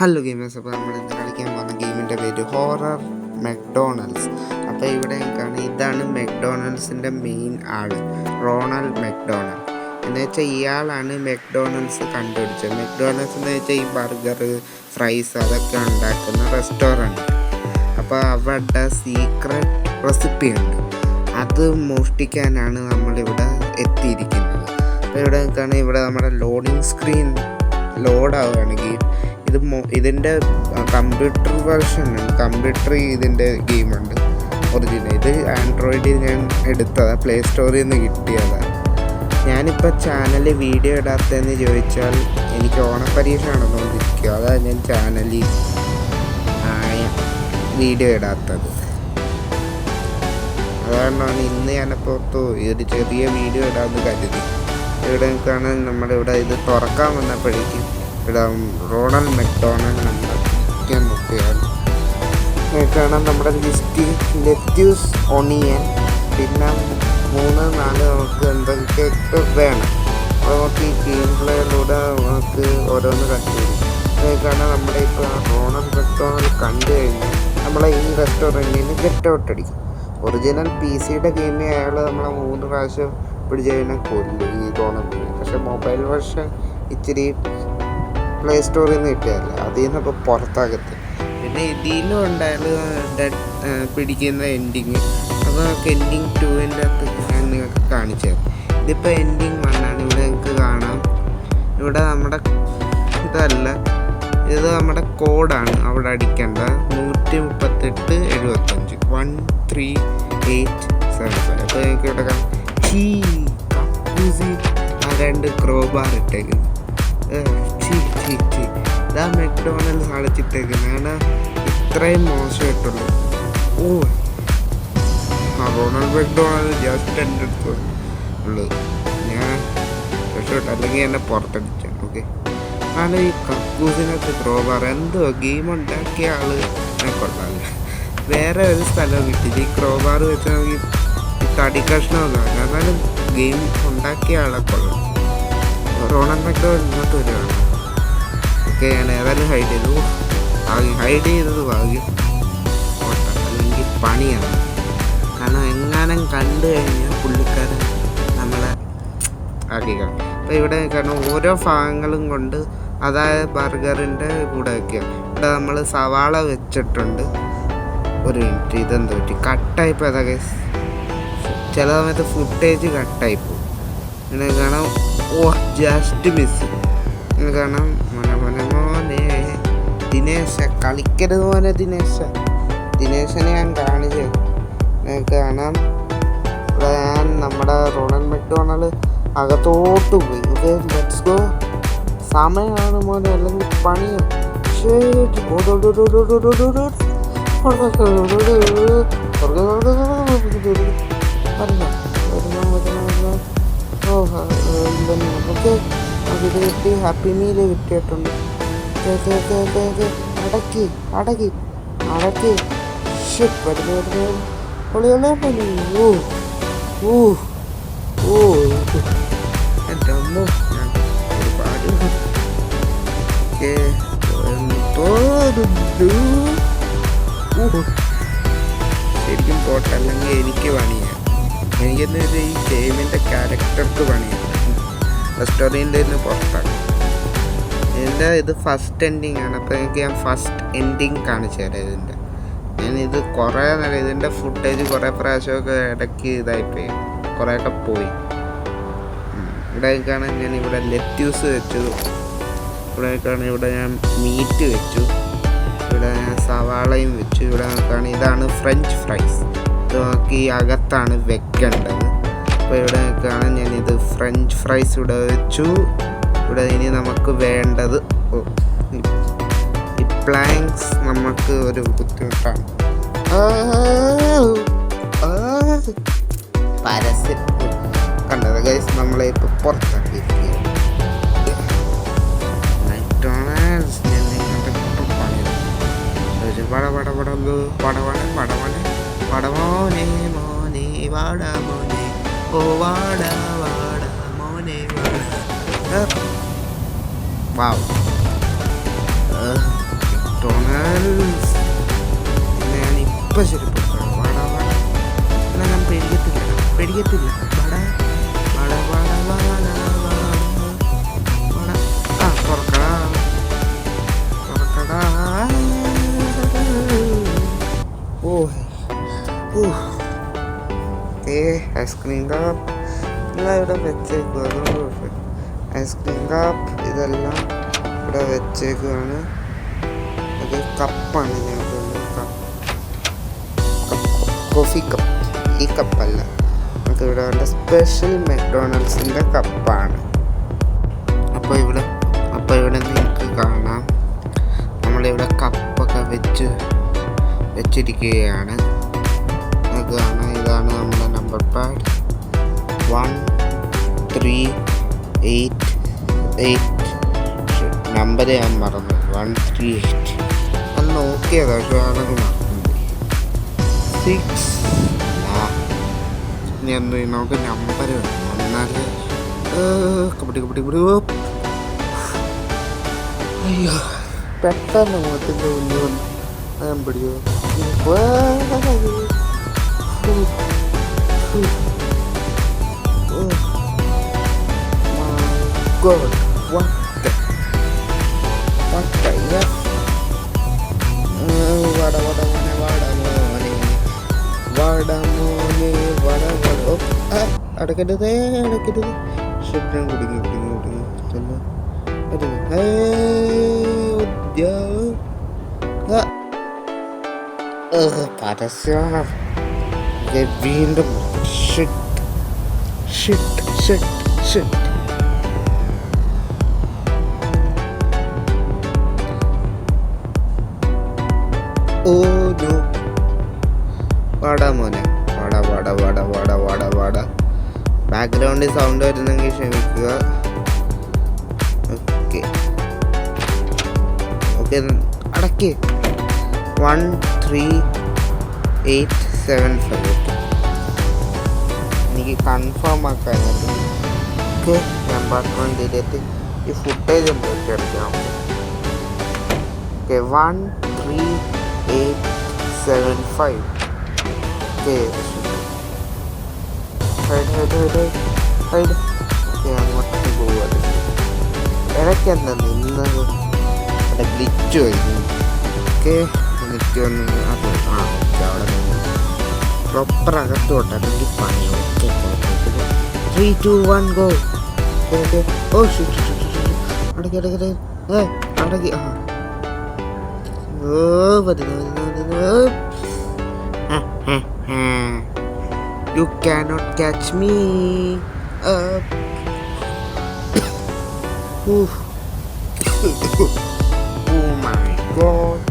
Hello gamers അപ്പോൾ നമ്മൾ ഇന്ന് കളിക്കാൻ പോകുന്ന ഗെയിമിന്റെ പേര് ഹോറർ മെക്ഡോണൽസ് അപ്പോൾ ഇവിടെ കാണാം ഇതാണ് മെക്ഡോണൽസിന്റെ മെയിൻ ആൾ റോണൾഡ് മെക്ഡോണൽഡ്. എന്ന് വെച്ചാൽ ഇയാളാണ് മെക്ഡോണൽസ് കണ്ടുപിടിച്ചത്. മെക്ഡോണൽസ് എന്ന് വെച്ചാൽ ഈ ബർഗർ ഫ്രൈസ് അതൊക്കെ ഉണ്ടാക്കുന്ന റെസ്റ്റോറന്റ്. അപ്പോൾ അവരുടെ സീക്രട്ട് റെസിപ്പി ഉണ്ട്. അത് മോഷ്ടിക്കാനാണ് നമ്മളിവിടെ എത്തിയിരിക്കുന്നത്. അപ്പോൾ ഇവിടെ കാണാം ഇവിടെ നമ്മുടെ ലോഡിങ് സ്ക്രീൻ ലോഡാവുകയാണെങ്കിൽ ഇത് ഇതിന്റെ കമ്പ്യൂട്ടർ വേർഷൻ കമ്പ്യൂട്ടർ ഇതിന്റെ ഗെയിമുണ്ട് ഒറിജിനൽ ഇത് ആൻഡ്രോയിഡിൽ ഞാൻ എടുത്തതാണ് പ്ലേ സ്റ്റോറിൽ നിന്ന് കിട്ടിയതാണ് ഞാനിപ്പോൾ ചാനലിൽ വീഡിയോ ഇടാത്തതെന്ന് ചോദിച്ചാൽ എനിക്ക് ഓണപ്പരീക്ഷ നടന്നുകൊണ്ടിരിക്കുക അതാണ് ഞാൻ ചാനലിൽ വീഡിയോ ഇടാത്തത്. അതുകൊണ്ടാണ് ഇന്ന് ഞാനപ്പോൾ ഒരു ചെറിയ വീഡിയോ ഇടാമെന്ന് കരുതി. ഇവിടെ കാണാൻ നമ്മളിവിടെ ഇത് തുറക്കാൻ വന്നപ്പോഴേക്കും ഇവിടെ റോണൽ മെക്ഡോണൽഡ് നമ്മൾ ചിക്കൻ നോക്കുകയാണ് കാണാൻ നമ്മുടെ ലിസ്റ്റ് ലെറ്റ്യൂസ് ഒണിയൻ പിന്നെ മൂന്ന് നാല് നമുക്ക് എന്തൊക്കെയൊക്കെ വേണം. നമുക്ക് ഈ ഗെയിം പ്ലേയിലൂടെ നമുക്ക് ഓരോന്ന് കണ്ടുപിടിക്കും കാണാൻ നമ്മുടെ ഇപ്പോൾ റോണൽ റെസ്റ്റോറന്റ് കണ്ടു കഴിഞ്ഞാൽ നമ്മളെ ഈ റെസ്റ്റോറന്റിൽ നിന്ന് ഗെറ്റ് ഔട്ട് അടിക്കും. ഒറിജിനൽ പി സിയുടെ ഗെയിമിൽ അയാൾ നമ്മളെ മൂന്ന് പ്രാവശ്യം പിടിച്ച് കഴിഞ്ഞാൽ കൊല്ലും ഈ റോണൽ പക്ഷേ മൊബൈൽ വെർഷൻ ഇച്ചിരി പ്ലേ സ്റ്റോറിൽ നിന്ന് കിട്ടിയതല്ല? അതിൽ നിന്ന് ഇപ്പോൾ പുറത്താകത്ത്. പിന്നെ ഇതിലും ഉണ്ടായാലും ഡെഡ് പിടിക്കുന്ന എൻഡിങ് അപ്പോൾ നമുക്ക് എൻഡിങ് ടുവിന്റെ അകത്ത് ഞാൻ നിങ്ങൾക്ക് കാണിച്ചു തരാം. ഇതിപ്പോൾ എൻഡിങ് വണ്ണാണ് ഇവിടെ നിങ്ങൾക്ക് കാണാം. ഇവിടെ നമ്മുടെ ഇതല്ല. ഇത് നമ്മുടെ കോഡാണ് അവിടെ അടിക്കേണ്ട. നൂറ്റി മുപ്പത്തെട്ട് എഴുപത്തഞ്ച്. One three eight seven seven അപ്പോൾ നിങ്ങൾക്ക് ഇവിടെ കാണാം. ഹീ ആ രണ്ട് ക്രോബാർ ഇട്ടേക്കുന്നു. ചീ ചീ ചീ ഇതാ മെക്ഡോണൽസ് അടച്ചിട്ടേക്കുന്നത് കാരണം ഇത്രയും മോശമായിട്ടുള്ളൂ ഓ ആ റൊണാൾഡ് മെക്ഡോണൽഡ് ജസ്റ്റ് എന്റെ അടുത്ത് ഉള്ളത് ഞാൻ രക്ഷപ്പെട്ടു അല്ലെങ്കിൽ എന്നെ പുറത്തടിച്ചാണ് ഓക്കെ. കാരണം ഈ കക്കൂസിനൊക്കെ ത്രോ പറ എന്തോ ഗെയിം ഉണ്ടാക്കിയ ആൾ ഞാൻ വേറെ ഒരു സ്ഥലം കിട്ടില്ല ഈ ക്രോബാർ വെച്ച് നമുക്ക് തടി കഷ്ണമൊന്നും എന്നാലും ഗെയിം ഉണ്ടാക്കിയ ആളെ കൊള്ളാം. റോണൽ മെക്ഡോ ഇങ്ങോട്ട് വരികയാണ്. ഓക്കെ ഞാൻ ഏതായാലും ഹൈഡ് ചെയ്തു. ഭാഗ്യം ഹൈഡ് ചെയ്തത് ഭാഗ്യം. ഓട്ട അല്ലെങ്കിൽ പണിയാണ്. കാരണം എങ്ങാനും കണ്ടു കഴിഞ്ഞാൽ പുള്ളിക്കാരൻ നമ്മളെ ആക്കിക്കാം അപ്പോൾ ഇവിടെ കാരണം ഓരോ ഭാഗങ്ങളും കൊണ്ട് അതായത് ബർഗറിന്റെ കൂടെ വയ്ക്കുക ഇവിടെ നമ്മൾ സവാള വെച്ചിട്ടുണ്ട്. ഒരു മിനിറ്റ് ഇതെന്ത് പറ്റി? കട്ടായി അതൊക്കെ ചില സമയത്ത് ഫുട്ടേജ് കട്ടായി പോകും. ഇങ്ങനെ കാണാം. ഓ ജസ്റ്റ് മിസ് നിങ്ങൾ കാണാം മോനെ ദിനേശ കളിക്കരുത് മോനെ ദിനേശ. ദിനേശനെ ഞാൻ കാണിച്ചു നിങ്ങൾക്ക് കാണാം. ഇവിടെ ഞാൻ നമ്മുടെ റോണൻ മെക്ഡോണൽ അകത്തോട്ട് പോയി. ഓക്കെ ലെറ്റ്സ് ഗോ സമയമാണ് മോനെ അല്ലെങ്കിൽ പണിയാണ് ശരി നമുക്ക് ഇത് കിട്ടി ഹാപ്പി മീൽ കിട്ടിയിട്ടുണ്ട്. ഓക്കെ ഓക്കെ ഓക്കെ ഓക്കെ അടക്കി അടക്കി അടക്കി. വരുന്നു പൊളിയുള്ള പണി ഓ ഓ ഓ എന്റെ അമ്മ ഒരുപാട് ഒക്കെ തോന്നുന്നു ഓ ശരിക്കും പോട്ടല്ലെങ്കിൽ എനിക്ക് പണിയാണ് എനിക്കെന്ന് വെച്ചാൽ ഈ ഗെയിമിന്റെ ക്യാരക്ടർക്ക് പണിയാണ്. റെസ്റ്റോറന്റിൽ നിന്ന് പുറത്താണ്. ഇതിന്റെ ഇത് ഫസ്റ്റ് എൻഡിങ് ആണ്. അപ്പോൾ എനിക്ക് ഞാൻ ഫസ്റ്റ് എൻഡിങ് കാണിച്ചു തരാം ഇതിന്റെ. ഞാൻ ഇത് കുറേ നേരം ഇതിന്റെ ഫുട്ടേജ് കുറേ പ്രാവശ്യമൊക്കെ ഇടയ്ക്ക് ഇതായിപ്പോയി. കുറേയൊക്കെ പോയി. ഉം. ഇവിടെ കാണാൻ ഞാൻ ഇവിടെ ലെറ്റ്യൂസ് വെച്ചു. ഇവിടെ കാണാൻ ഇവിടെ ഞാൻ മീറ്റ് വെച്ചു. ഇവിടെ ഞാൻ സവാളയും വെച്ചു. ഇവിടെ നോക്കുകയാണെങ്കിൽ ഇതാണ് ഫ്രഞ്ച് ഫ്രൈസ് നോക്കി അകത്താണ് വെക്കേണ്ടത്. അപ്പോൾ ഇവിടെ കാണാൻ ഞാനിത് ഫ്രഞ്ച് ഫ്രൈസ് ഇവിടെ വെച്ചു. ഇവിടെ ഇനി നമുക്ക് വേണ്ടത് ഈ- പ്ലാങ്ക്സ് നമുക്ക് ഒരു ബുദ്ധിമുട്ടാണ്. പരസ്യം. കണ്ടത് ഗൈസ് നമ്മളെ ഇപ്പോൾ പുറത്താക്കിയിരിക്കുകയാണ്. മക്ഡൊണാൾഡ്സ് ഞാൻ പടവണ പണിയത് പടമോനെ മോനെ വാടാ മോനെ. ഓ വാടാ വാടാ മോനെ വാവ്. ഞാൻ ഇപ്പം ശരി വാടാ വാടാ. ഞാൻ പേടിക്കത്തില്ല പേടിക്കത്തില്ല. Ice cream cup. എല്ലാം ഇവിടെ കുഴപ്പമില്ല ഐസ്ക്രീം കാപ്പ്. ഇതെല്ലാം ഇവിടെ വെച്ചേക്കുവാണ്. അത് കപ്പാണ് ഞങ്ങൾക്ക് കപ്പ്. Coffee cup. ഈ കപ്പല്ല. നമുക്ക് ഇവിടെ വേണ്ട സ്പെഷ്യൽ മെക്ഡോണൽഡ്സിന്റെ കപ്പാണ്. അപ്പോൾ ഇവിടെ അപ്പോൾ ഇവിടെ നിങ്ങൾക്ക് കാണാം. നമ്മളിവിടെ കപ്പൊക്കെ വെച്ച് വെച്ചിരിക്കുകയാണ്. നമുക്ക് ഇതാണ് നമ്മുടെ number pad one three eight eight number ഞാൻ മറന്നു. വൺ ത്രീ എയ്റ്റ് ഒന്ന് നോക്കിയതാ പക്ഷേ അതൊക്കെ മറന്നു സിക്സ് ചെയ്യും? നമുക്ക് നമ്പർ വേണം എന്നാൽ കബഡി കബഡി കബഡി. അയ്യോ. പെട്ടെന്ന് മുഖത്തിന്റെ ഉള്ളിൽ വന്ന്. ഞാൻ പിടിയോ God, what the? What the? Yeah. വട വട മോനെ വട മോനെ വട മോനെ വട വട ഓ ആ, അടക്കരുതേ അടക്കരുത് ഷെഡ്ഡും കുടുങ്ങി കുടുങ്ങി കുടുങ്ങി ചെന്ന് വീണ്ടും shit shit shit shit oh no. വാടാ മോനെ. വാടാ വാടാ വാടാ വാടാ വാടാ വാടാ. ബാക്ക്ഗ്രൗണ്ടിൽ സൗണ്ട് വരുന്നെങ്കിൽ ക്ഷമിക്കുക. Okay okay അടക്കേ. One three eight seven okay എനിക്ക് കൺഫേം ആക്കാനായിരുന്നു ഓക്കെ കമ്പാർട്ട്മെന്റിലെത്തി ഈ ഫുട്ടേജ് എന്തൊക്കെ എടുക്കാം okay one three eight seven five okay hide hide hide hide okay അങ്ങോട്ട് പോവാ ഇടയ്ക്ക് എന്താ നിന്നത്? അവിടെ ഗ്ലിച്ച് വരുന്നു ഓക്കെ എനിക്ക് വന്ന് അത് നിന്ന് പ്രോപ്പർ അകത്തോട്ട് അല്ലെങ്കിൽ പണി okay three two one go okay oh shit അടക്കി അടക്കി അടക്കി ഏ അടക്കി ആ ഓ വരുന്നു വരുന്നു വരുന്നു you cannot catch me up. Oof. oh my god.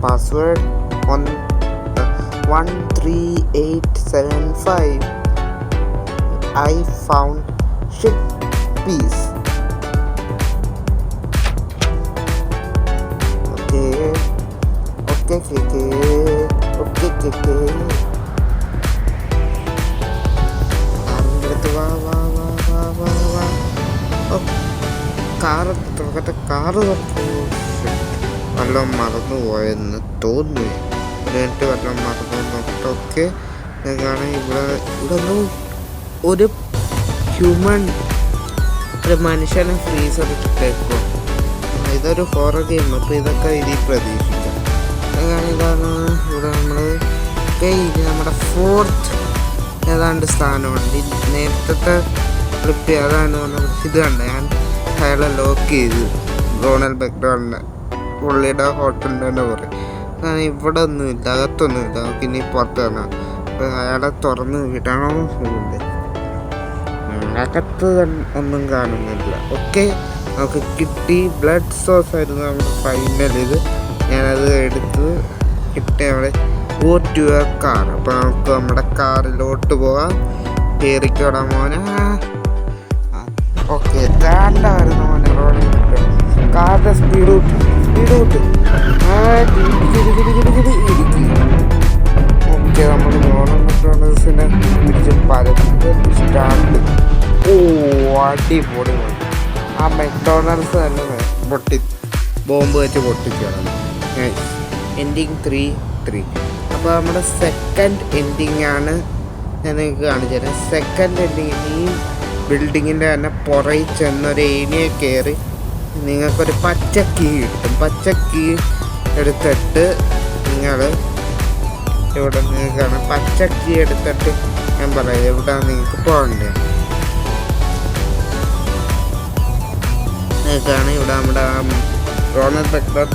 Password one uh, one three eight seven five. I found shit piece. Okay. Okay, okay, okay. Okay, okay, okay. കാറിൻ്റെ അടുത്ത് വാ വാ വാ വാ വാ വാ ഓ കാറ് തുറക്കട്ടെ കാറ് തുറക്കൂ വല്ലതും മറന്നു പോയെന്ന് തോന്നുന്നു എന്നിട്ട് വല്ലതും മറന്നു നോക്കിട്ടൊക്കെ കാണാൻ ഇവിടെ ഇവിടെ ഒന്നും ഒരു ഹ്യൂമൻ ഒരു മനുഷ്യനെ ഫ്രീസർ ഇട്ടേക്കും ഇതൊരു ഹോറർ ഗെയിം അപ്പോൾ ഇതൊക്കെ ഇതിൽ പ്രതീക്ഷിക്കാം. അങ്ങനെ ഇതാണ്. ഇവിടെ നമ്മൾ ഇനി നമ്മുടെ ഫോർത്ത് ഏതാണ്ട് സ്ഥാനമുണ്ട്. നേരത്തെ ക്ലിപ്പ് ഏതാണ്? ഇത് കണ്ട? ഞാൻ അയാളെ ലോക്ക് ചെയ്തു. റോണൽ ബെക്ഡോളിനെ പുള്ളിയുടെ ഹോട്ടലിന്റെ തന്നെ പറയും കാരണം ഇവിടെ ഒന്നുമില്ല അകത്തൊന്നുമില്ല ഇനി പുറത്ത് കാണാം അയാളെ തുറന്ന് വിടണോ? ഉണ്ട് അകത്ത് ഒന്നും കാണുന്നില്ല. ഓക്കെ നമുക്ക് കിട്ടി. ബ്ലഡ് സോസ് ആയിരുന്നു നമ്മുടെ ഫൈനൽ ഇത്. ഞാനത് എടുത്ത് കിട്ടി അവിടെ. Go to car. അപ്പോൾ നമുക്ക് നമ്മുടെ കാറിലോട്ട് പോവാം കയറിക്കോടാ മോനെ. ഓക്കെ താണ്ടായിരുന്നു മോനെ. റോഡിൽ കാറിന്റെ സ്പീഡ് കൂട്ടി. കൂട്ടി ഓക്കെ നമ്മൾ മെക്ഡോണൽസിനെ പിടിച്ച് പരത്ത് ഓ അടിപൊളി. ആ മെക്ഡോണൽസ് തന്നെ പൊട്ടി ബോംബ് വെച്ച് പൊട്ടിക്കണം എൻഡിങ് ത്രീ ത്രീ അപ്പോൾ നമ്മുടെ സെക്കൻഡ് എൻഡിങ് ആണ് ഞാൻ നിങ്ങൾക്ക് കാണിച്ചു തരാം സെക്കൻഡ് എൻഡിങ് ഈ ബിൽഡിങ്ങിന്റെ തന്നെ പുറയിൽ ചെന്നൊരു ഏരിയ കയറി നിങ്ങൾക്കൊരു പച്ച കീ കിട്ടും. പച്ച കീ എടുത്തിട്ട് നിങ്ങൾ ഇവിടെ നിങ്ങൾക്ക് കാണാം പച്ച കീ എടുത്തിട്ട് ഞാൻ പറയാം എവിടെ നിങ്ങൾക്ക് പോകണ്ടേ? നിങ്ങൾക്കാണ് ഇവിടെ നമ്മുടെ റോണൽ പെക്ടർ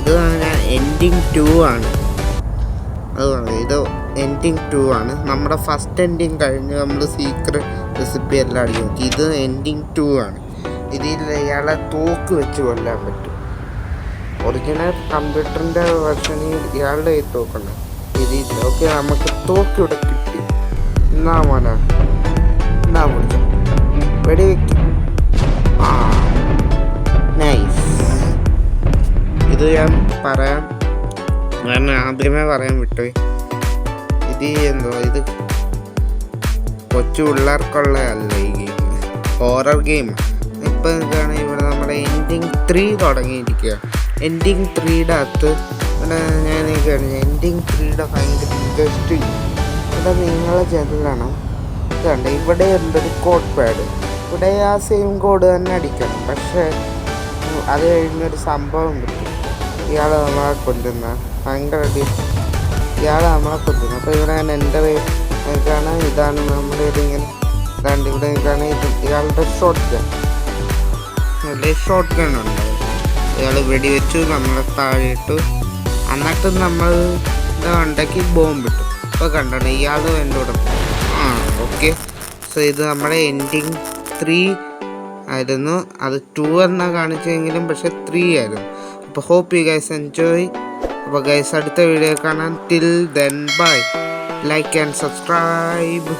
ഇത് ഞാൻ എൻഡിങ് ടു ആണ്. അതുകൊണ്ട് ഇത് എൻഡിങ് ടു ആണ്. നമ്മുടെ ഫസ്റ്റ് എൻഡിങ് കഴിഞ്ഞ് നമ്മൾ സീക്രട്ട് റെസിപ്പി എല്ലാം അടിക്കും. ഇത് എൻഡിങ് ടു ആണ്. ഇതിൽ ഇയാളെ തോക്ക് വെച്ച് കൊല്ലാൻ പറ്റും. ഒറിജിനൽ കമ്പ്യൂട്ടറിന്റെ വെർഷനിൽ ഇയാളുടെ ഈ തോക്കുണ്ട്. ഇതിൽ ഓക്കെ നമുക്ക് തോക്ക് ഇവിടെ കിട്ടി. എന്നാ മോനാ? എന്നാ വിളിച്ചു? നൈസ് ഇത് ഞാൻ പറയാം. ഞാൻ ആദ്യമേ പറയാൻ വിട്ടുപോയി ഇത് എന്തോ ഇത് കൊച്ചു പിള്ളേർക്കുള്ള അല്ല ഈ ഗെയിം ഹോറർ ഗെയിം ഇപ്പം എന്താണ് ഇവിടെ നമ്മുടെ എൻഡിങ് ത്രീ തുടങ്ങിയിരിക്കുക. എൻഡിങ് ത്രീയുടെ അകത്ത് ഇവിടെ ഞാൻ എൻഡിങ് ത്രീയുടെ ഭയങ്കര ഇൻട്രസ്റ്റിംഗ് ഇവിടെ നിങ്ങളെ ചെല്ലണം. ഇതുണ്ട്. ഇവിടെ ഉണ്ടൊരു കോഡ് പാഡ് ഇവിടെ ആ സെയിം കോഡ് തന്നെ അടിക്കണം. പക്ഷേ അത് കഴിഞ്ഞൊരു സംഭവം കിട്ടും. ഇയാൾ നമ്മളെ കൊല്ലുന്ന. ഭയങ്കര ഇയാൾ നമ്മളെ കൊല്ലുന്നു. അപ്പോൾ ഇവിടെ ഞാൻ എന്റെ ഇതാണ് ഇതാണ് നമ്മുടെ ഒരു ഇങ്ങനെ ഇതാണ്ട്. ഇവിടെ ഇതാണ് ഇത്. ഇയാളുടെ ഷോട്ട് ഇയാളുടെ ഷോട്ട് ഗൺ ഉണ്ട്. ഇയാൾ വെടിവെച്ചു നമ്മളെ താഴെ ഇട്ടു എന്നിട്ട് നമ്മൾ ഉണ്ടാക്കി ബോംബ് ഇട്ടു. ഇപ്പോൾ കണ്ടോ ഇയാൾ എന്റെ കൂടെ ആ ഓക്കെ സോ ഇത് നമ്മുടെ എൻഡിങ് ത്രീ ആയിരുന്നു. അത് ടു എന്നാ കാണിച്ചെങ്കിലും പക്ഷെ ത്രീ ആയിരുന്നു. അപ്പോൾ ഹോപ്പ് യു ഗൈസ് എൻജോയ് അപ്പോൾ ഗൈസ് അടുത്ത വീഡിയോ കാണാൻ till then bye like and subscribe